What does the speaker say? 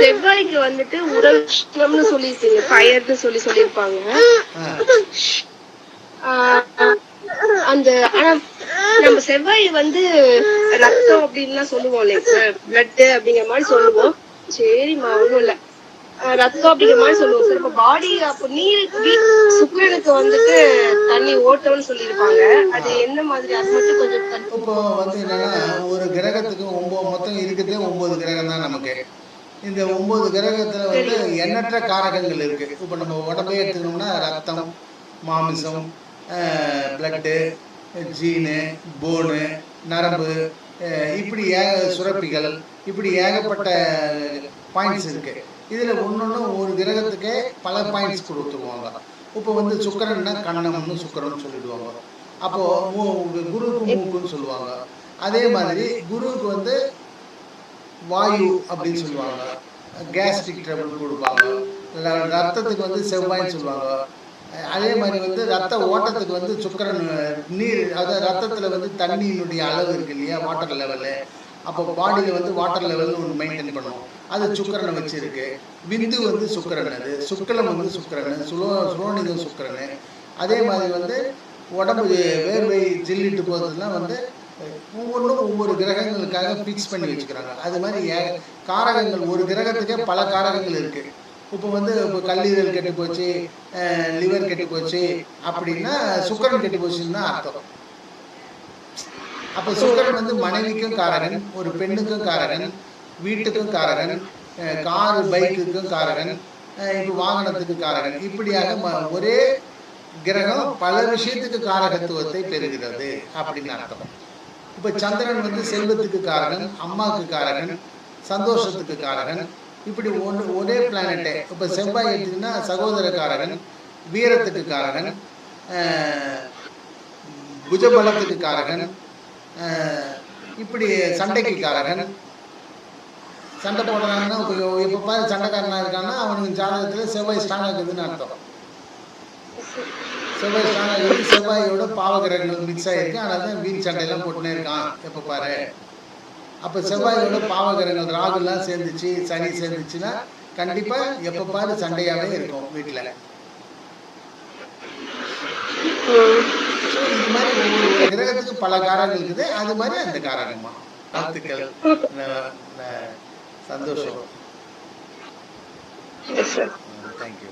செவ்வாய்க்கு வந்துட்டு உரம்னு சொல்லி ஃபயர்னு சொல்லி சொல்லிருப்பாங்க அந்த ஆனா நம்ம செவ்வாய் வந்து ரத்தம் அப்படின்லாம் சொல்லுவோம் இல்லைங்க பிளட் அப்படிங்கிற மாதிரி சொல்லுவோம். சரிம்மா ஒண்ணும் இல்ல. ரத்தம் அப்படிங்கிற மாதிரி சொல்லுவோம். சார் இப்ப பாடி அப்ப நீருக்கு வீ- சுக்கிரனுக்கு வந்துட்டு தண்ணி ஓட்டம்னு சொல்லியிருப்பாங்க. அது என்ன மாதிரி அது மட்டும் கொஞ்சம் இப்போ வந்து என்னன்னா ஒரு கிரகத்துக்கு ஒன்பது மொத்தம் இருக்கிறதே ஒன்பது கிரகம் தான் நமக்கு. இந்த ஒன்பது கிரகத்துல வந்து எண்ணற்ற காரகங்கள் இருக்கு. இப்போ நம்ம உடம்பே எடுத்துக்கணும்னா ரத்தம் மாமிசம் பிளட்டு ஜீனு போனு நரம்பு இப்படி ஏக சுரப்பிகள் இப்படி ஏகப்பட்ட பாயிண்ட்ஸ் இருக்கு. இதுல ஒன்னொன்னு ஒரு கிரகத்துக்கே பல பாயிண்ட்ஸ் கொடுத்துருவாங்க. இப்போ வந்து சுக்கரன்னா கண்ணம்னு சுக்கரன் சொல்லிடுவாங்க. அப்போ மூ- குருவுக்கு மூக்குன்னு சொல்லுவாங்க. அதே மாதிரி குருவுக்கு வந்து வாயு அப்படின்னு சொல்லுவாங்க. கேஸ்ட்ரிக் ட்ரபிள் கொடுப்பாங்க. ரத்தத்துக்கு வந்து செவ்வாய்ன்னு சொல்லுவாங்க. அதே மாதிரி வந்து ரத்த ஓட்டத்துக்கு வந்து சுக்கரன் நீர் அதாவது ரத்தத்தில் வந்து தண்ணியினுடைய அளவு இருக்கு இல்லையா? வாட்டர் லெவலு அப்போ பாடியில் வந்து வாட்டர் லெவல்னு ஒன்று மெயின்டைன் பண்ணுவோம் அது சுக்கரனை வச்சுருக்கு. விந்து வந்து சுக்கரன் அது. சுக்கலம் வந்து சுக்கரன். சுலோ சுலோனிதம் சுக்கரன். அதே மாதிரி வந்து உடம்பு வேர்வை ஜில்லிட்டு போகிறதுலாம் வந்து ஒவ்வொன்றும் ஒவ்வொரு கிரகங்களுக்காக ஃபிக்ஸ் பண்ணி வச்சுக்கிறாங்க. அது மாதிரி ஏ- காரகங்கள் ஒரு கிரகத்துக்கே பல காரகங்கள் இருக்கு. இப்போ வந்து இப்போ கல்லீரல் கெட்டு போச்சு லிவர் கெட்டு போச்சு அப்படின்னா சுக்கரன் கெட்டு போச்சுன்னு அர்த்தம். அப்போ சுக்கரன் வந்து மனைவிக்கும் காரகன் ஒரு பெண்ணுக்கும் காரகன் வீட்டுக்கும் காரகன் அஹ் காரு பைக்குக்கும் காரகன் அஹ் இப்போ வாகனத்துக்கு காரகன். இப்படியாக ம- ஒரே கிரகம் பல விஷயத்துக்கு காரகத்துவத்தை பெறுகிறது அப்படின்னு அர்த்தம். இப்போ சந்திரன் வந்து செல்வத்துக்கு காரகன் அம்மாவுக்கு காரகன் சந்தோஷத்துக்கு காரகன். இப்படி ஒன்று ஒரே பிளானட்டே இப்போ செவ்வாய் எடுத்தீங்கன்னா சகோதர காரகன் வீரத்துக்கு காரகன் புஜபலத்துக்கு காரகன் இப்படி சண்டைக்கு காரகன். சண்டை போடுறாங்கன்னா இப்போ பாரு சண்டைக்காரனாக இருக்கான்னா அவனுக்கு ஜாதகத்தில் செவ்வாய் ஸ்ட்ராங்காக இருக்குதுன்னு அர்த்தம். செவ்வாய் ஸ்ட்ராங்காக இருக்குது செவ்வாயோட பாவகிரகங்கள் மிக்ஸ் ஆகிருக்கு அதனால தான் வீண் சண்டையெல்லாம் போட்டுனே இருக்கான். எப்போ பாரு? அப்போ செவ்வாயோட பாவகிரகங்கள் ராகுலாம் சேர்ந்துச்சு சனி சேர்ந்துச்சுன்னா கண்டிப்பாக எப்போ பாரு சண்டையாகவே இருக்கும் வீட்டில் இது மாதிரி ஒவ்வொரு கிரகத்துக்கு பல காரங்கள் இருக்குது. அது மாதிரி அந்த காரகமா. வாழ்த்துக்கள். சந்தோஷம். தேங்க்யூ